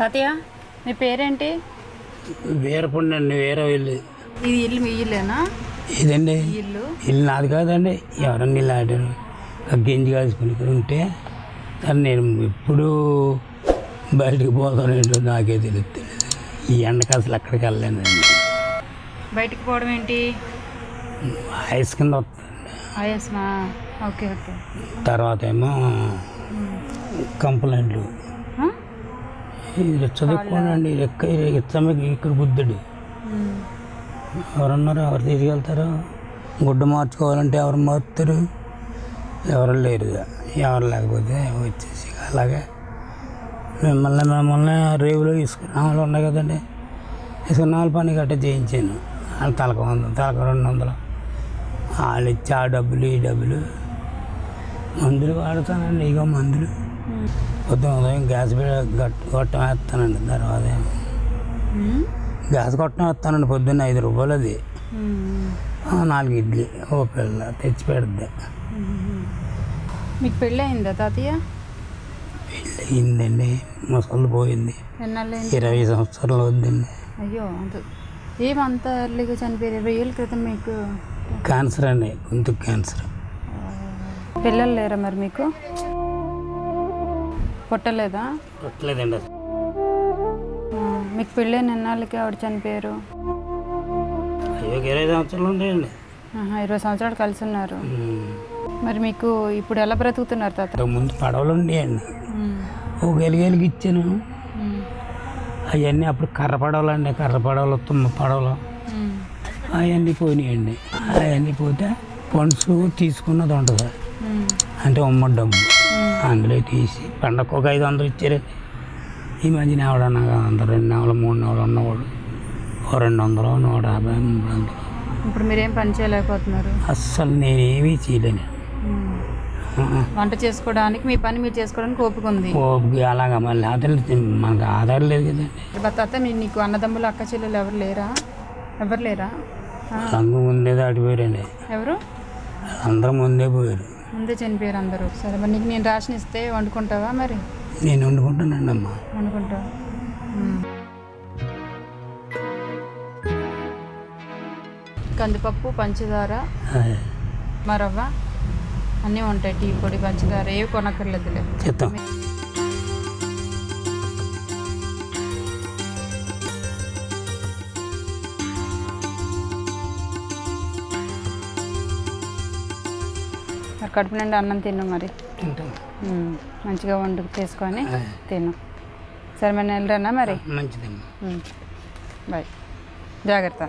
తాతయ్య మీ పేరేంటి? వీరపుండి అండి వీర ఇల్లు. ఇది ఇల్లు మీ ఇల్లేనా? ఇదండి. ఇల్లు? ఇల్లు నాది కాదండి ఎవరన్నా ఇలా ఆడారు. గెంజి కాల్చుకుని ఇక్కడ ఉంటే కానీ నేను ఎప్పుడు బయటకు పోతానేంటో నాకే తెలుస్తుంది ఈ ఎండకు అసలు ఎక్కడికి వెళ్ళలేనండి బయటికి పోవడం ఏంటి? ఐస్ కింద వస్తుంది ఆయాసమా ఓకే ఓకే. తర్వాత ఏమో కంప్లైంట్లు. ఆ? ఇది చదువుకోనండి. ఎక్క ఇచ్చమ్మకి ఇక్కడ బుద్ధుడు? ఉమ్. ఎవరున్నారు ఎవరు తీసుకెళ్తారు? గుడ్డ మార్చుకోవాలంటే ఎవరు మారుతారు? ఎవరు లేరు ఎవరు లేకపోతే వచ్చేసి అలాగే మిమ్మల్ని మిమ్మల్ని రేవులో ఇసుకున్నాములు ఉన్నాయి కదండి. ఇసుకున్నాముల పని గట్ట చేయించాను. వాళ్ళు తలకు వంద తలకు రెండు వందలు. వాళ్ళు ఇచ్చి ఆ డబ్బులు ఈ డబ్బులు మందులు వాడతానండి ఇగో మందులు. పొద్దున ఉదయం గ్యాస్ గొట్టం వేస్తానండి తర్వాత. గ్యాస్ కొట్టడం వేస్తానండి పొద్దున్న ఐదు రూపాయలు అది. నాలుగు ఇడ్లీ ఓ పిల్ల తెచ్చి పెడుద్ది. మీకు పెళ్ళి అయిందా తాతయ్య? పెళ్ళి అయిందండి ముసలు పోయింది. ఇరవై సంవత్సరాలు వద్దండి అయ్యో ఏమంత ఎర్లీగా చనిపోయారు? ఇరవై ఏళ్ళ క్రితం మీకు క్యాన్సర్ అండి గొంతు క్యాన్సర్. పిల్లలు లేరా మరి మీకు? పుట్టలేదా? ఆ, మీకు పెళ్ళైన ఎన్నాళ్ళకి ఆవిడ చనిపోయారు? ఇరవై సంవత్సరాలు ఉంటాయండి ఆహా, ఇరవై సంవత్సరాలు కలిసి ఉన్నారు. మరి మీకు ఇప్పుడు ఎలా బ్రతుకుతున్నారు తాత? ముందు పడవలు ఉండేయండి. ఒక ఎలుగెలుగు ఇచ్చాను. అవన్నీ అప్పుడు కర్ర పడవలు అండి కర్ర పడవలు తుమ్మ పడవలు. అవన్నీ పోయినాయండి అవన్నీ పోతే పనుసు తీసుకున్నది ఉంటుంది. అంటే ఉమ్మడి డబ్బు. అందులో తీసి పండగ ఒక ఐదు వందలు ఇచ్చారు. ఈ మధ్యన ఎవడన్నా వంద రెండు నెలలు మూడు నెలలు ఉన్నవాడు. ఓ రెండు వందలు నూట యాభై మూడు వందలు. ఇప్పుడు మీరేం పని చేయలేకపోతున్నారు? అస్సలు నేనేమీ చేయలేను. వంట చేసుకోవడానికి మీ పని మీరు చేసుకోవడానికి ఓపిక ఉంది. ఓపిక అలాగా మళ్ళీ అతను మనకు ఆధారం లేదు కదండి. మరి తాత మీ- నీకు అన్నదమ్ములు అక్క చెల్లెలు ఎవరు లేరా? ఎవరు లేరా? అందరూ ముందే దాటిపోయారండి. ఎవరు? అందరూ ముందే పోయారు. ముందే చనిపోయారు అందరూ సరే మరి నీకు నేను రాసిన ఇస్తే వండుకుంటావా మరి? నేను వండుకుంటానండి అమ్మ. వండుకుంటావా. కందిపప్పు పంచదార. మరవ్వ అన్నీ ఉంటాయి టీ పొడి పంచదార ఏవి కొనక్కర్లేదులే. చెప్తాం. మరి కడుపు నిండా అన్నం తిను మరి. మంచిగా వండు చేసుకొని. తిను సరే మరి నేను వెళ్ళరానా మరి మంచిదమ్మా. బాయ్ జాగ్రత్త